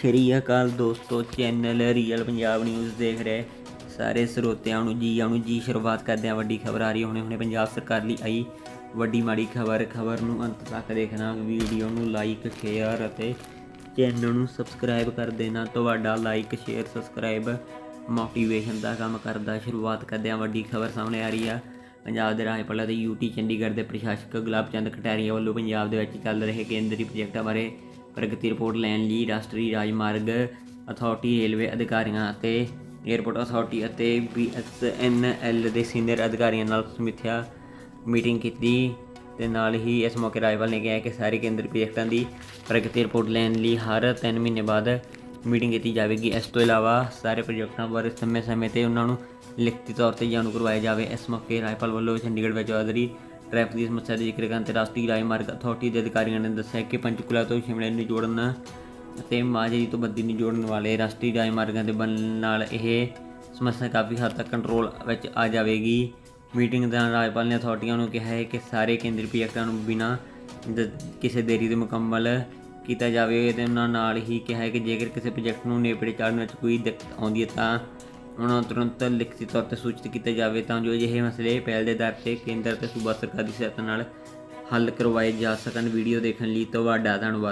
ਸ਼੍ਰੀ ਅਕਾਲ ਦੋਸਤੋ, channel real Punjab news ਦੇਖ ਰਹੇ ਸਾਰੇ ਸਰੋਤਿਆਂ ਨੂੰ ਜੀ, ਆਉਣ ਜੀ, ਸ਼ੁਰੂਆਤ ਕਰਦੇ ਹਾਂ ਵੱਡੀ ਖਬਰ ਆ ਰਹੀ, ਹੁਣੇ ਹੁਣੇ ਪੰਜਾਬ ਸਰਕਾਰ ਲਈ ਆਈ ਵੱਡੀ ਮਾੜੀ ਖਬਰ ਖਬਰ ਨੂੰ ਅੰਤ ਤੱਕ ਦੇਖਣਾ, ਵੀਡੀਓ ਨੂੰ ਲਾਈਕ ਸ਼ੇਅਰ ਅਤੇ ਚੈਨਲ ਨੂੰ ਸਬਸਕ੍ਰਾਈਬ ਕਰ ਦੇਣਾ, ਤੁਹਾਡਾ ਲਾਈਕ ਸ਼ੇਅਰ ਸਬਸਕ੍ਰਾਈਬ ਮੋਟੀਵੇਸ਼ਨ ਦਾ ਕੰਮ ਕਰਦਾ, ਸ਼ੁਰੂਆਤ ਕਰਦੇ ਹਾਂ ਵੱਡੀ ਖਬਰ ਸਾਹਮਣੇ ਆ ਰਹੀ ਆ। ਪੰਜਾਬ ਦੇ ਰਾਜਪਾਲ ਅਤੇ ਯੂਟੀ ਚੰਡੀਗੜ੍ਹ ਦੇ ਪ੍ਰਸ਼ਾਸਕ ਗੁਲਾਬ ਚੰਦ ਕਟਾਰੀਆ ਵੱਲੋਂ ਪੰਜਾਬ ਦੇ ਵਿੱਚ ਚੱਲ ਰਹੇ ਕੇਂਦਰੀ ਪ੍ਰੋਜੈਕਟਾਂ ਬਾਰੇ ਪ੍ਰਗਤੀ ਰਿਪੋਰਟ ਲੈਣ ਲਈ ਰਾਸ਼ਟਰੀ ਰਾਜਮਾਰਗ ਅਥਾਰਟੀ, ਰੇਲਵੇ ਅਧਿਕਾਰੀਆਂ ਅਤੇ ਏਅਰਪੋਰਟ ਅਥਾਰਟੀ ਅਤੇ ਬੀਐਸਐਨਐਲ ਦੇ ਸੀਨੀਅਰ ਅਧਿਕਾਰੀਆਂ ਨਾਲ ਸਮੀਖਿਆ ਮੀਟਿੰਗ ਕੀਤੀ ਤੇ ਨਾਲ ਹੀ ਇਸ ਮੌਕੇ ਰਾਜਪਾਲ ਨੇ ਕਿਹਾ ਕਿ ਸਾਰੇ ਕੇਂਦਰੀ ਪ੍ਰੋਜੈਕਟਾਂ ਦੀ ਪ੍ਰਗਤੀ ਰਿਪੋਰਟ ਲੈਣ ਲਈ ਹਰ 3 ਮਹੀਨੇ ਬਾਅਦ ਮੀਟਿੰਗ ਕੀਤੀ ਜਾਵੇਗੀ। ਇਸ ਤੋਂ ਇਲਾਵਾ ਸਾਰੇ ਪ੍ਰੋਜੈਕਟਾਂ ਬਾਰੇ ਸਮੇਂ-ਸਮੇਂ ਤੇ ਉਹਨਾਂ ਨੂੰ ਲਿਖਤੀ ਤੌਰ ਤੇ ਜਾਣੂ ਕਰਵਾਇਆ ਜਾਵੇ। ਇਸ ਮੌਕੇ ਰਾਜਪਾਲ ਵੱਲੋਂ ਚੰਡੀਗੜ੍ਹ ਵਿੱਚ ਚੌਧਰੀ ਟ੍ਰੈਫਿਕ ਦੀ ਸਮੱਸਿਆ ਦਾ ਜ਼ਿਕਰ ਕਰਨ ਤੇ ਰਾਸ਼ਟਰੀ ਰਾਜਮਾਰਗ ਅਥਾਰਟੀ ਦੇ ਅਧਿਕਾਰੀਆਂ ਨੇ ਦੱਸਿਆ ਕਿ ਪੰਚਕੂਲਾ ਤੋਂ ਸ਼ਿਮਲੇ ਨੂੰ ਜੋੜਨ ਅਤੇ ਮਾਝੇ ਤੋਂ ਬੱਦੀ ਨੂੰ ਜੋੜਨ ਵਾਲੇ ਰਾਸ਼ਟਰੀ ਰਾਜਮਾਰਗਾਂ ਦੇ ਬਣਨ ਨਾਲ ਇਹ ਸਮੱਸਿਆ ਕਾਫੀ ਹੱਦ ਤੱਕ ਕੰਟਰੋਲ ਵਿੱਚ ਆ ਜਾਵੇਗੀ। ਮੀਟਿੰਗ ਦੌਰਾਨ ਰਾਜਪਾਲ ਨੇ ਅਥਾਰਟੀਆਂ ਨੂੰ ਕਿਹਾ ਹੈ ਕਿ ਸਾਰੇ ਕੇਂਦਰੀ ਪ੍ਰੋਜੈਕਟਾਂ ਨੂੰ ਬਿਨਾਂ ਦ- ਕਿਸੇ ਦੇਰੀ ਦੇ ਮੁਕੰਮਲ ਕੀਤਾ ਜਾਵੇ ਤੇ ਉਹਨਾਂ ਨਾਲ ਹੀ ਕਿਹਾ ਹੈ ਕਿ ਜੇਕਰ ਕਿਸੇ ਪ੍ਰੋਜੈਕਟ ਨੂੰ ਨੇਪਰੇ ਚਾੜਨ ਵਿੱਚ ਕੋਈ ਦਿੱਕਤ ਆਉਂਦੀ ਹੈ ਤਾਂ ਉਹਨਾਂ ਤੁਰੰਤ ਲਿਖਤੀ ਤੌਰ ਤੇ ਸੂਚਿਤ ਕੀਤਾ ਜਾਵੇ ਤਾਂ ਜੋ ਅਜਿਹੇ ਮਸਲੇ ਪਹਿਲ ਦੇ ਦਰ ਤੇ ਕੇਂਦਰ ਤੇ ਸੂਬਾ ਸਰਕਾਰ ਦੀ ਸਹਾਇਤਾ ਨਾਲ ਹੱਲ ਕਰਵਾਏ ਜਾ ਸਕਣ। ਵੀਡੀਓ ਦੇਖਣ ਲਈ ਤੁਹਾਡਾ ਧੰਨਵਾਦ।